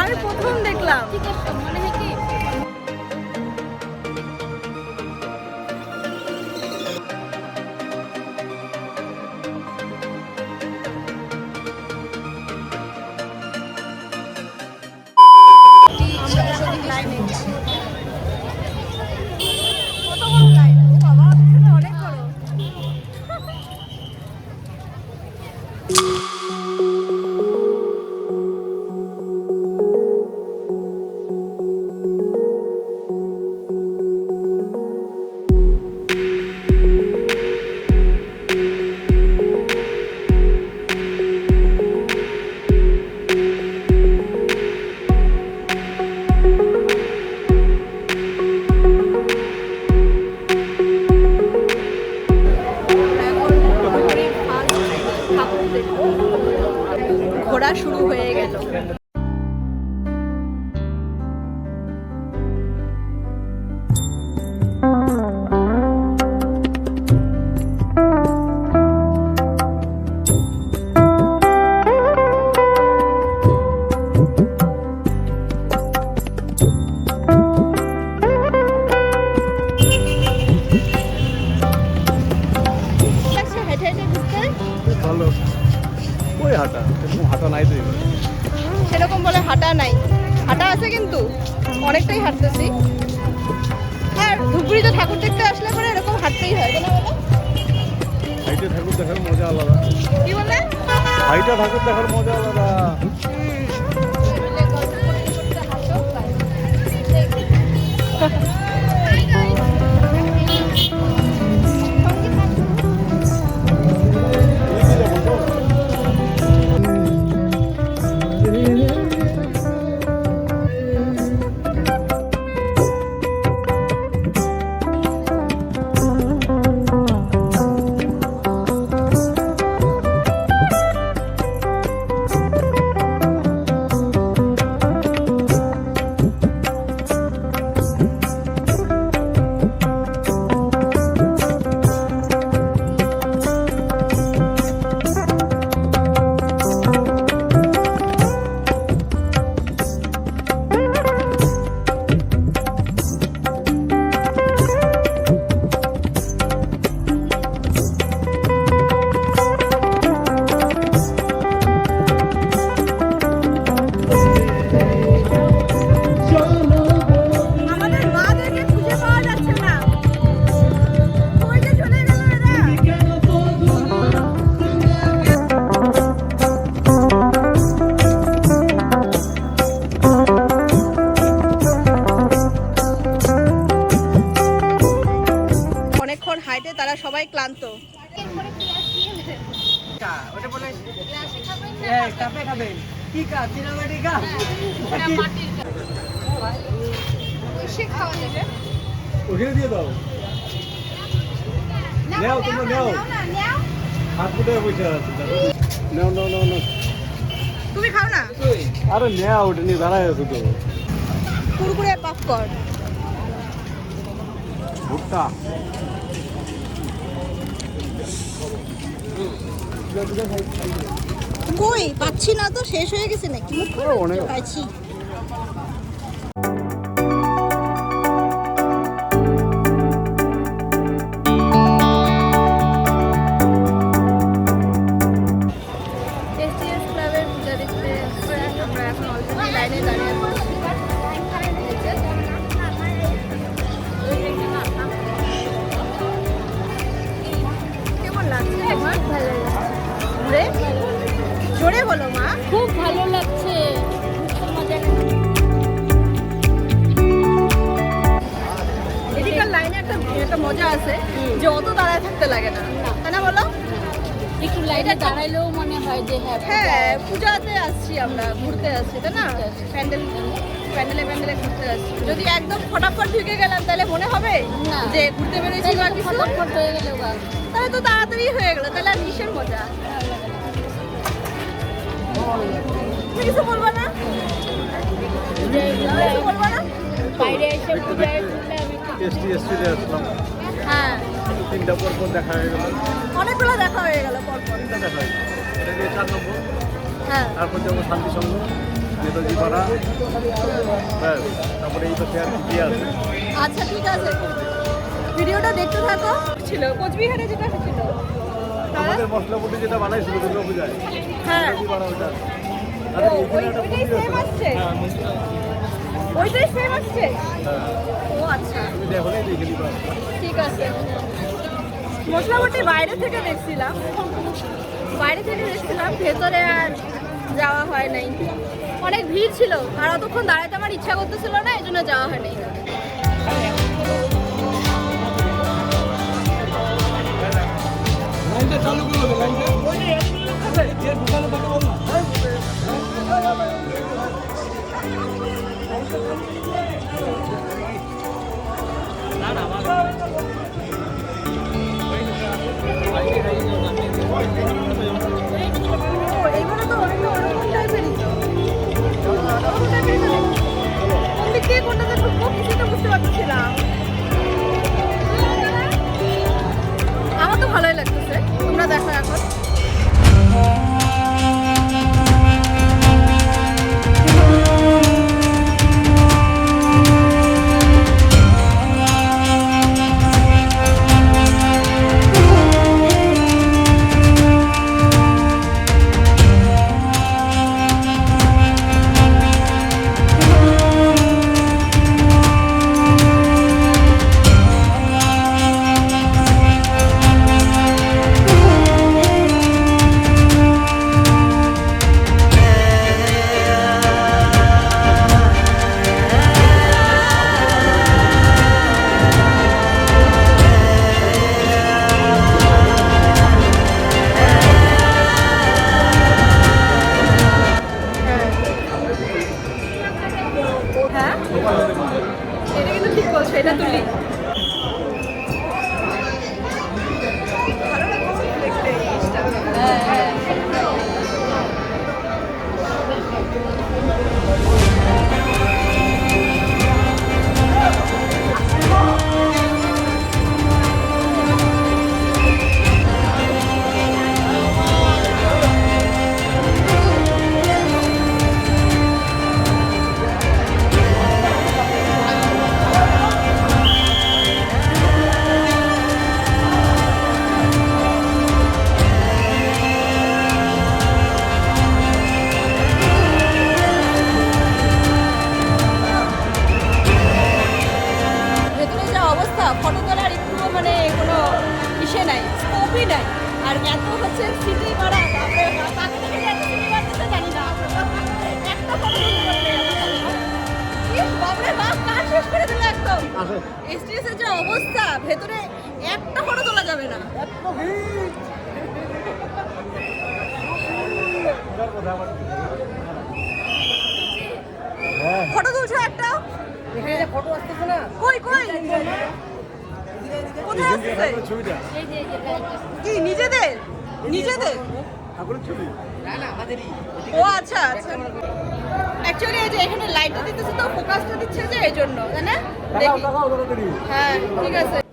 আমি প্রথম দেখলাম। দেখার মজা আলাদা। ভাইটা ঠাকুর দেখার মজা আলাদা। আমাদের আরে নেয়া ওটা নিয়ে দাঁড়ায় আছো তো। কুরকুরে পপকর্ন ভুট্টা। কই? পাচ্ছি না তো শেষ হয়ে গেছে নাকি? পাচ্ছি। দাঁড়ায় থাকতে লাগে না। তাই না বলো? একটু লাইনে দাঁড়াইলেও মনে হয় যে হ্যাঁ হ্যাঁ পূজাতে আসছি আমরা ঘুরতে আসছি তাই না? প্যান্ডেল প্যান্ডেলে প্যান্ডেলে ঘুরতে আসছি। যদি একদম ফটাফট ঢুকে গেলাম তাহলে মনে হবে যে ঘুরতে বেরিয়েছি বা কিছু? ফটাফট হয়ে গেল তাহলে তো তাড়াতাড়ি হয়ে গেল তাহলে আর কিসের মজা। কিছু বলবা না? বাইরে এসে পূজায় ঘুরলে আমি আসলাম। হ্যাঁ। তিনটা পর পর দেখা হয়ে গেল। অনেকগুলো দেখা হয়ে গেল পরপর। দেখা হয়েছে। এটা দিয়ে চার নম্বর। হ্যাঁ। তারপর যাব শান্তি সংঘ নেতাজি পাড়া। ব্যাস তারপরে এই পাশে আর কি আছে? আচ্ছা ঠিক আছে। ভিডিওটা দেখতে থাকো। ছিল কোচবিহারে যেটা ছিল আমাদের মশলা পুটি যেটা বানাইছিল দুর্গা পূজায় হ্যাঁ। পাড়া ওটা ওইটাই মন্দির আছে। আসছে? হ্যাঁ, ও আচ্ছা। তুমি দেখো দেখে নিবা। ঠিক আছে। মশলাবটি বাইরে থেকে দেখছিলাম। বাইরে থেকে দেখছিলাম ভেতরে আর যাওয়া হয় নাই। অনেক ভিড় ছিল আর অতক্ষণ দাঁড়াতে আমার ইচ্ছা করতেছিল না এই জন্য যাওয়া হয় নাই ও, Thank you. ফটো তুলছো একটা? এখানে নিজেদের? নিজেদের? ও আচ্ছা আচ্ছা। অ্যাকচুয়ালি এই এখানে লাইটটা দিতেছে তো ফোকাসটা দিচ্ছে যে, এই জন্য, তাই হ্যাঁ ঠিক আছে।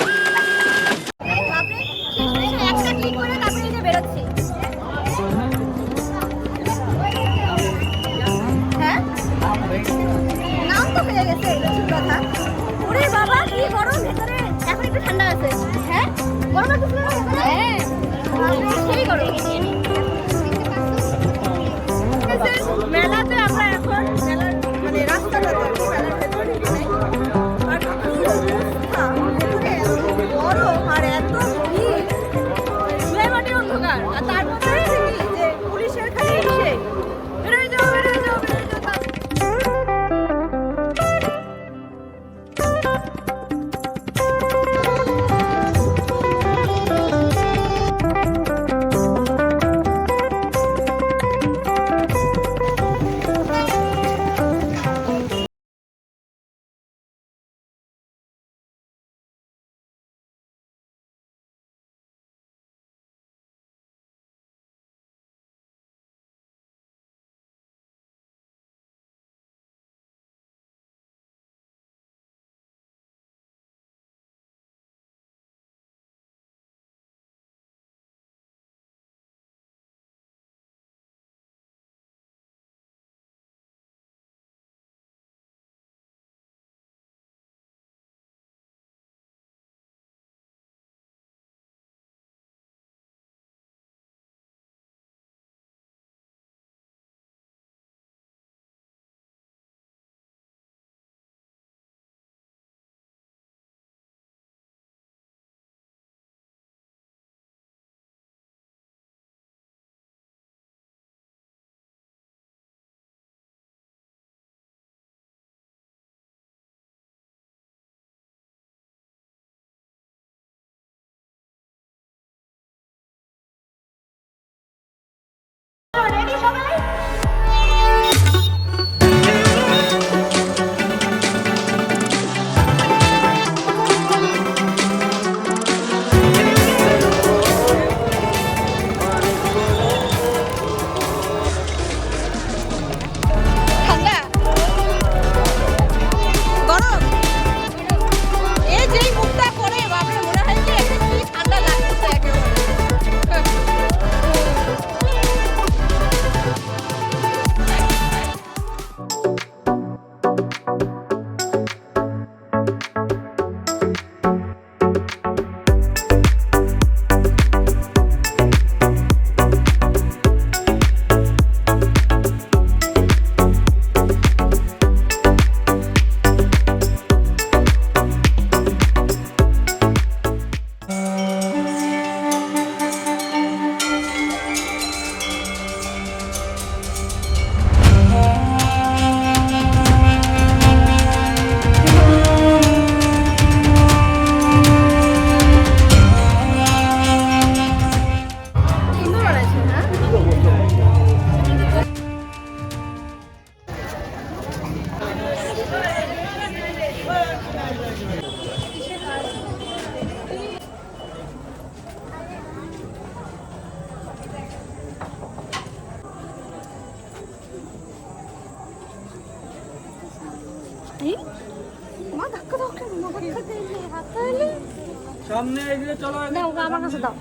দাও আমার কাছে দাও।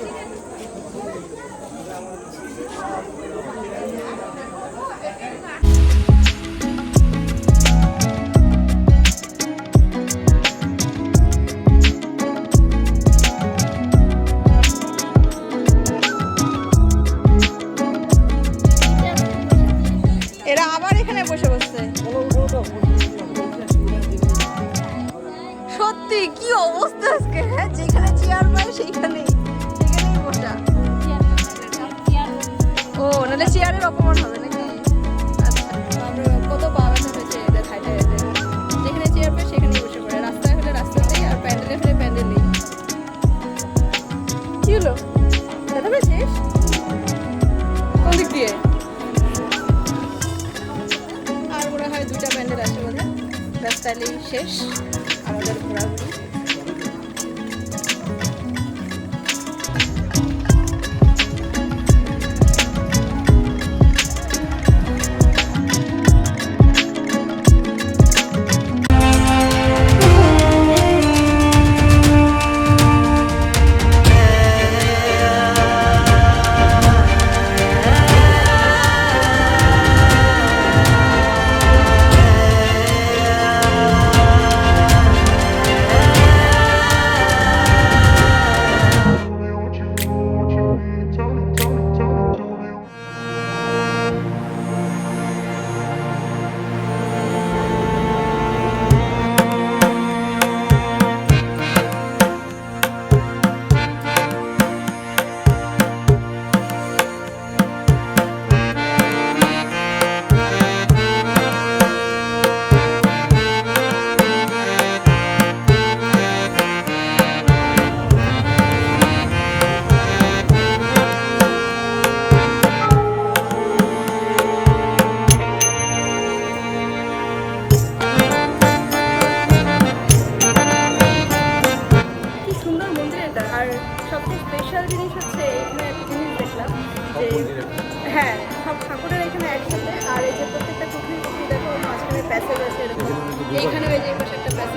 এরা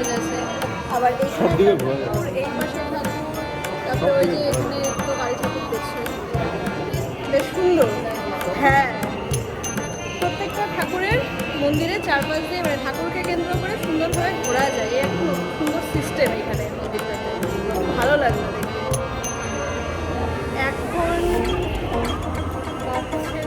প্যাসেজ আছে আবার এইখানে। ঠাকুর, এই পাশে ঠাকুর তারপরে ওই যে এখানে তো গাড়ি ঠাকুর দেখছে। বেশ সুন্দর। হ্যাঁ। প্রত্যেকটা ঠাকুরের মন্দিরের চারপাশ দিয়ে মানে ঠাকুরকে কেন্দ্র করে সুন্দরভাবে ঘোরা যায়। এই একটা সুন্দর সিস্টেম এখানে মন্দিরটাতে। ভালো লাগল দেখে। এখন বাজছে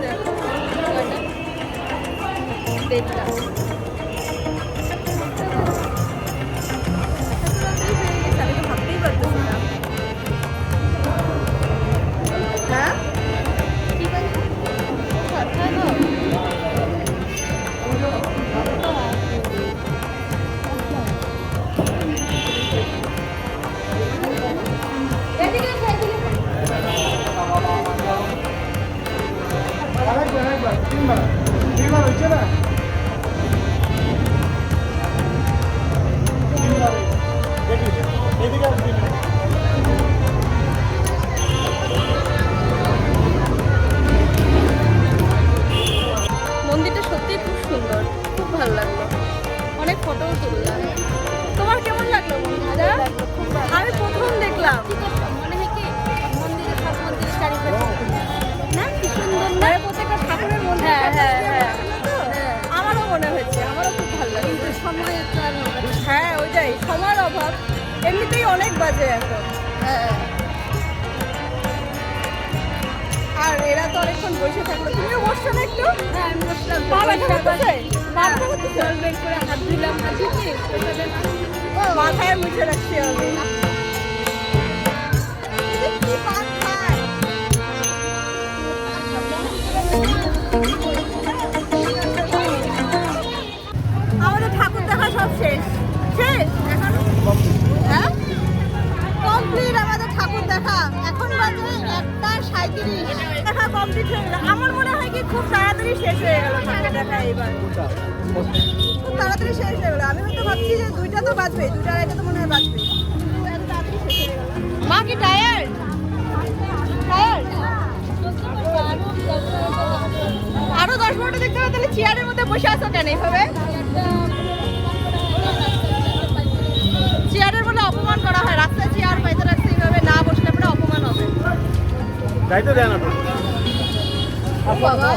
ফটোও তুললাম তোমার কেমন লাগল আমি প্রথম দেখলাম। মনে হয়? কি মন্দিরে সব চারিপাশে না কি সুন্দর না প্রত্যেকটা ঠাকুরের মধ্যে হ্যাঁ, হ্যাঁ, হ্যাঁ। আমারও মনে হয়েছে আমারও খুব ভালো লাগে কিন্তু সময় তো আর হ্যাঁ ওইটাই সময়ের অভাব। এমনিতেই অনেক বাজে এখন। হ্যাঁ। আর এরা তো অনেকক্ষণ বসে থাকল। তুমিও বসছো না একটু? হ্যাঁ আমি বসলাম। পা ব্যথা করতেছে? জল বের করে হাত দিলাম মাথায় মুছে রাখছি আমি। তাহলে চেয়ারের মধ্যে বসে আছো কেন এইভাবে? চেয়ারের বলে অপমান করা হয় রাস্তায় চেয়ার পাইতে রাখতে এইভাবে না বসলে পরে অপমান হবে। যাইতে দেয় না তো। বাবা।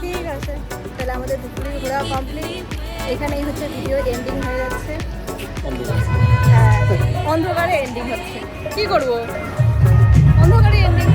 ঠিক আছে। তাহলে আমাদের দুপুরের ঘোরা কমপ্লিট এখানেই হচ্ছে ভিডিও এন্ডিং হয়ে যাচ্ছে। হ্যাঁ অন্ধকারে এন্ডিং হচ্ছে। কি করব? অন্ধকারে এন্ডিং